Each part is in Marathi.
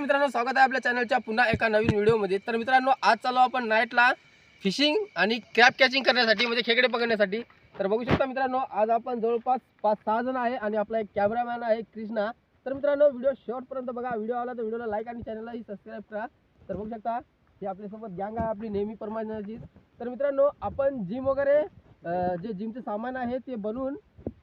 नमस्कार मित्रांनो स्वागत आहे आपल्या चॅनलच्या पुन्हा एका नवीन व्हिडिओमध्ये तर मित्रांनो आज चालू आपण नाईटला फिशिंग आणि क्रॅप कॅचिंग करण्यासाठी म्हणजे खेकडे पकडण्यासाठी. तर बघू शकता मित्रांनो आज आपण जवळपास पाच सहा जण आहे आणि आपला एक कॅमेरामॅन आहे कृष्णा. तर मित्रांनो व्हिडिओ शेवटपर्यंत बघा. व्हिडिओ आला तर व्हिडिओला लाईक आणि चॅनललाही सबस्क्राईब करा. तर बघू शकता ही आपल्यासोबत गँग आहे आपली नेहमी प्रमाणाची तर मित्रांनो आपण जिम वगैरे जे जिमचे सामान आहे ते बनवून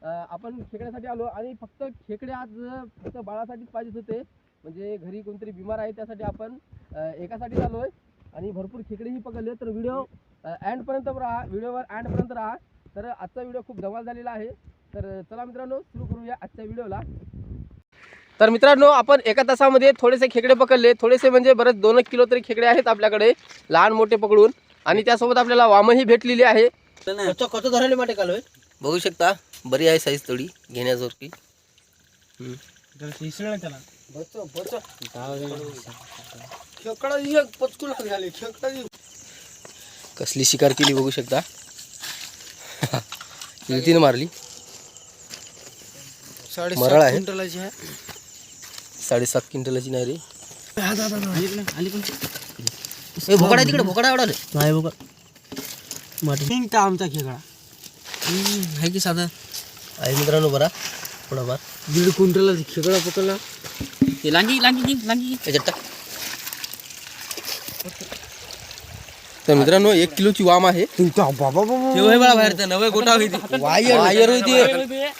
आपण खेकड्यासाठी आलो. आणि फक्त खेकडे आज फक्त बाळासाठीच पाहिजेत होते. म्हणजे घरी कोणतरी बिमार आहे त्यासाठी आपण अं, एकासाठीच आलो आहे आणि भरपूर खेकडेही पकडले. तर व्हिडिओ अँडपर्यंत राहा व्हिडिओवर अँडपर्यंत राहा. तर आजचा व्हिडिओ खूप धमाल झालेला आहे. तर चला मित्रांनो सुरू करूया आजच्या व्हिडिओला. तर मित्रांनो आपण एका तासामध्ये थोडेसे खेकडे पकडले. थोडेसे म्हणजे बरेच दोन एक किलो तरी खेकडे आहेत आपल्याकडे लहान मोठे पकडून. आणि त्यासोबत आपल्याला वामही भेटलेली आहे. कसं कसं धरायला माटे कालोय? बघू शकता बरी आहे साईज थोडी घेण्याजोगती त्याला. बच बच. खेकडा एक पचकुला झाले खेकडा कसली शिकार केली बघू शकता? युतीनं मारली. मरळ आहे. क्विंटलाची आहे. साडेसात क्विंटलाची नाही रे. आली पण. ए, भोकडा तिकडे भोकडा आवडाले नाही माटे. निघता आमचा खेकडा. आहे की साधा. आहे मित्रांनो बरा. थोडाफार. दीड क्विंटलाची खेकडा पकडला. ते लांगी लांगी घे, लांगी. याच्यात टाक तर मित्रांनो एक किलोची वाम आहे बाबा बाबा बळा बाहेर नवे गोटा वायर वायर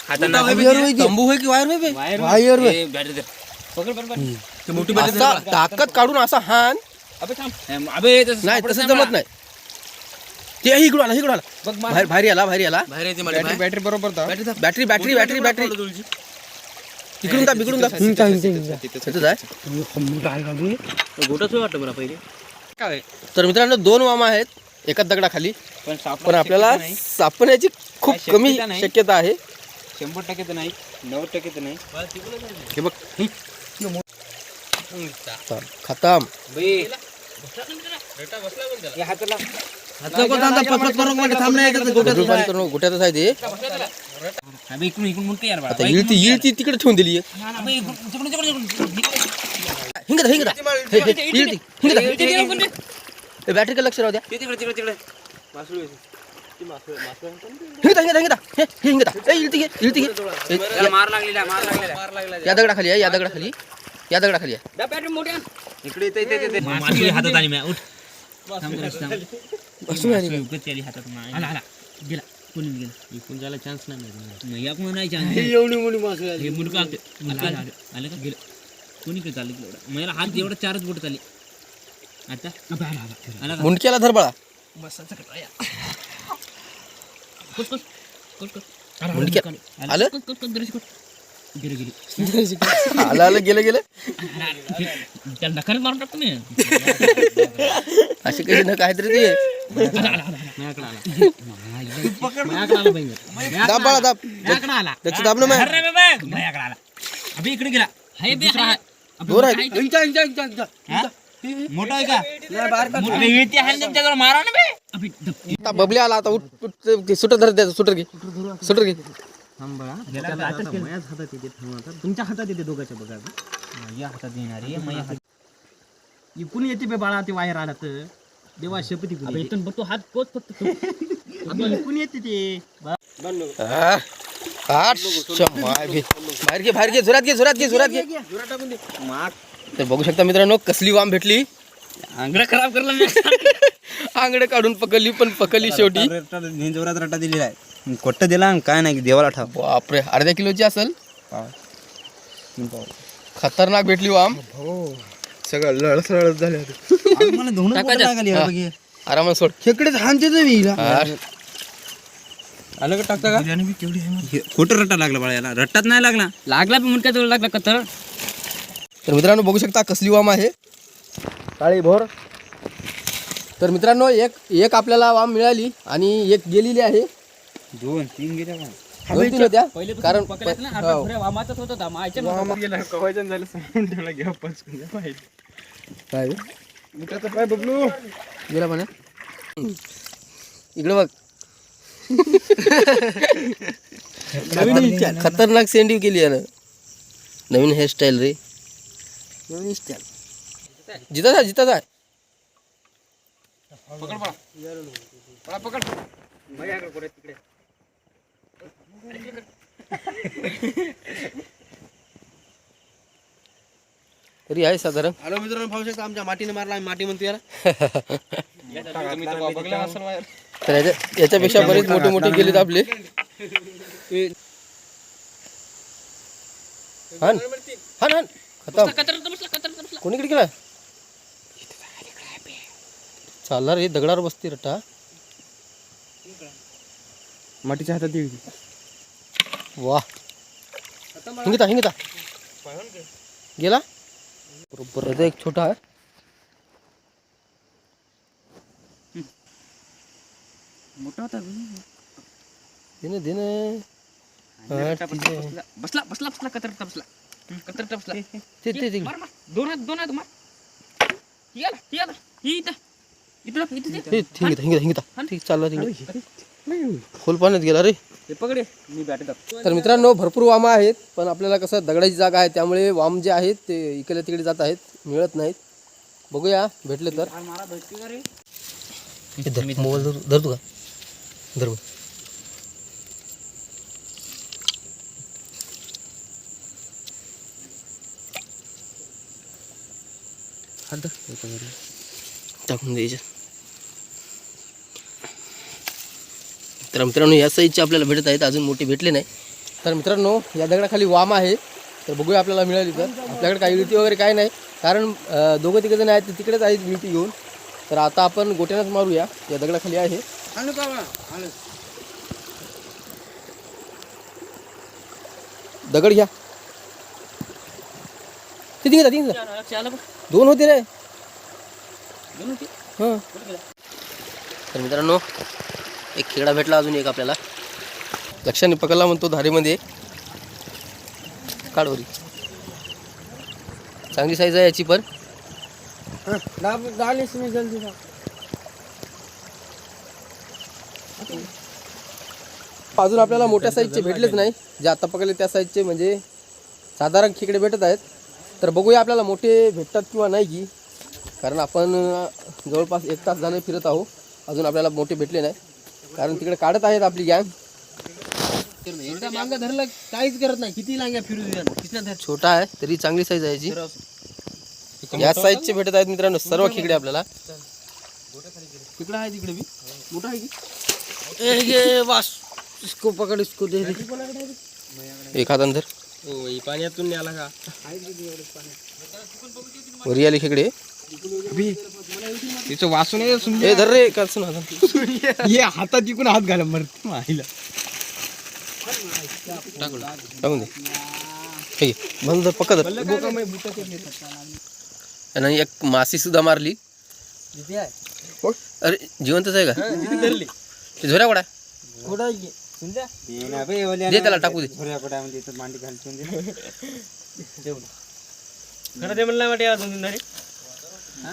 हातानं वायर तंबू होय की वायर बे? वायर ए, बॅटरी दे. पकड पकड पकड. ते मोठी बॅटरी ताकद काढून असा हान अबे थांब अबे नाही तसं जमत नाही ते इकडून आला इकडून आला. बाहेर बाहेर आला बाहेर आला बाहेर येते मला बाहेर. बॅटरी बरोबर बॅटरी बॅटरी बॅटरी बॅटरी इकडून दाब इकडून दाब तिथंच आहे गोटाच वाटतं मला पहिले. काय तर मित्रांनो दोन वामा आहेत एकाच दगडाखाली पण पण आपल्याला नाही. सापडण्याची खूप कमी शक्यता नाही. शक्यता आहे. शंभर टक्के तर नाही नव्वद टक्के तर नाही. हे बघ. चाल, खतम. बे. हे हाताला. गोट्यातच आहे. ते. इकडून यार तिकडे ठेवून दिली. तिकडून तिकडून तिकडून. हिंगदा हिंगदा हे, हे, इळती हिंगदा इकडे, इकडे, इकडे. हे बॅटरी लक्ष राहू द्या. ते तिकडे तिकडे तिकडे. हे, या- मार लागलेला मार लागलेला. मार लागलेला. या दगडाखाली आहे या दगडाखाली या दगडाखाली आहे. हातात आली हातात मा- आला आला. गेला. कोणी गेला? इकडून जायला चान्स नाही माहिती नाही चान्स एवढी मोठी मासे हे मुंडकं आलं का? गेलं. कोणीकडे चाललं की एवढं मला हात एवढं चारच बोट चालली. आता? आला का? मुंडक्याला धर बाळा. मुंडक्या. आलं? गेले गेले. आलं आलं गेलं गेलं. त्याला नकार मारून टाकतो मी. असे काही न काहीतरी ते. आला माझ्याकडे आला पाहिजे दाब बाळा दाब. माझ्याकडे आला. त्याचं दाब ना मग. अरे बे बे, माझ्याकडे आला. अबे इकडे गेला. हाय बे हाय. अबे, जोर आहे. हाय. इंचा इंचा इंचा इंचा हा? मोठा आहे का? नाही बाहेर काढ. अबे इळती आहे ना तुमच्याजवळ मारा ना बे. अबे धप. आता बबली आला आता उठ उठ, ते सुटर धर सुटर घे. सुटर घे. तुमच्या हातात येते दोघांच्या बघा माझ्या हातात येणार आहे माझ्या हात इकून येते बे बाळा ते वायर आला तर देवा शपथी अबे इथून बघ तो हात कोच फक्त तो. इकून येते ते. बाहेर घे. बाहेर घे बाहेर घे जोरात घे जोरात घे जोरात घे. तर बघू शकता मित्रांनो कसली वाम भेटली. आंगडा खराब करला आंगडे काढून पकडली पण पकडली शेवटी. जोरात रट्टा दिलेला आहे. कोट्ट दिला काय नाही देवाला ठाव. बापरे अर्ध्या किलोची असेल? खतरनाक भेटली वाम. सगळं लळस लळस झाले मला धुणं लागली हा. बघ हे. आरामात सोड. खेकडेच हानचे ते विहीला हा. आलं का टाकता का? हे खोटं रट्टा लागला बाळा याला. रट्टाच नाही लागला. लागला बी मुंडक्या जवळ लागला कथळ तर मित्रांनो बघू शकता कसली वाम आहे. काळी भोर तर मित्रांनो एक एक आपल्याला वाम मिळाली आणि एक गेलेली आहे. दोन तीन गेल्या का? दोन तीन होत्या पहिले तर कारण ना हो. होता नव्हता. गेला कवायचं झालं समजून ठेवला घ्या पचकून पाहिजे काय मित्राचं पाय बबलू. गेला पण इकडे बघ. खतर- खतरनाक सेंडिंग केली आहे ना नवीन हेअरस्टाईल रे. नवीन स्टाईल जिता जा जिता जा. तरी आहे साधारण. हॅलो मित्रांनो पाहू शकता आमच्या मातीने मारला आम्ही माती म्हणतो याला. तर याच्या याच्यापेक्षा बरेच मोठे मोठे गेलेत आपले. हान हान हान. खतम. कोणीकडे गेला? चालला रे दगडावर बसते रट्टा. मातीच्या हातात देवी वा हिंगिता हिंगिता। गेला? बरोबर एक छोटा आहे. मोठा होता देणे देणे हा, ठीक बसला बसला बसला कचऱ्यात बसला कचऱ्यात बसला? ते ते ते दोन हात दोन हात मार. इथं. इथं इथं ते. ते हिंगिता हिंगिता हिंगिता ठीक चालला तिकडे खोल पाण्यात गेला रे. हे पकडे मी बॅट तर मित्रांनो भरपूर वामा आहेत पण आपल्याला कसं दगडाची जागा आहे त्यामुळे वाम जे आहेत ते इकडे तिकडे जात आहेत मिळत नाहीत. बघूया भेटले तर. मोबाईल धर धरतो का? धर. टाकून द्यायचे तर मित्रांनो या साईजचे आपल्याला भेटत आहेत अजून मोठे भेटले नाही. तर मित्रांनो या दगडाखाली वाम आहे. तर बघूया आपल्याला मिळाली तर आपल्याकडे काही विळती वगैरे काय नाही. कारण दोघं तिघं जण आहेत ते तिकडेच आहेत विळती घेऊन. तर आता आपण गोट्यानंच मारूया. या दगडाखाली आहे. दगड घ्या. किती घेता तीन दोन होते रे. दोन होते? हां. तर मित्रांनो एक खेकडा भेटला अजून एक आपल्याला. लक्षाने पकडला म्हणतो धारेमध्ये काढवरी चांगली साईज आहे याची पण. अजून आपल्याला मोठ्या साईजचे भेटलेच नाही. जे आता पकडले त्या साईजचे म्हणजे साधारण खेकडे भेटत आहेत. तर बघूया आपल्याला मोठे भेटतात किंवा नाही की कारण आपण जवळपास एक तास जाणे फिरत आहो अजून आपल्याला मोठे भेटले नाही. कारण तिकडे काढत आहेत आपली गँग एकदा मांग धरलं काहीच करत नाही. किती लांग्या फिरू छोटा आहे तरी चांगली साईज आहे याची. या साईजचे भेटत आहेत मित्रांनो सर्व खेकडे आपल्याला. तिकडं आहे तिकडे बी. मोठा आहे की? इसको पकड इसको दे हो पाण्यातून आला का? वरी आले खेकडे तिचं वासून ए धर रे का सुन अजून. ये हातात इकून हात घाला मरते. माहिला. टाकून दे. हे घे. बंद धर, पकड. आणि एक मासी सुद्धा मारली. अरे जिवंतच आहे का? ते झोऱ्या कोडा दे त्याला टाकू दे. मांडी घालून दे म्हणलं वाटे दोन तीन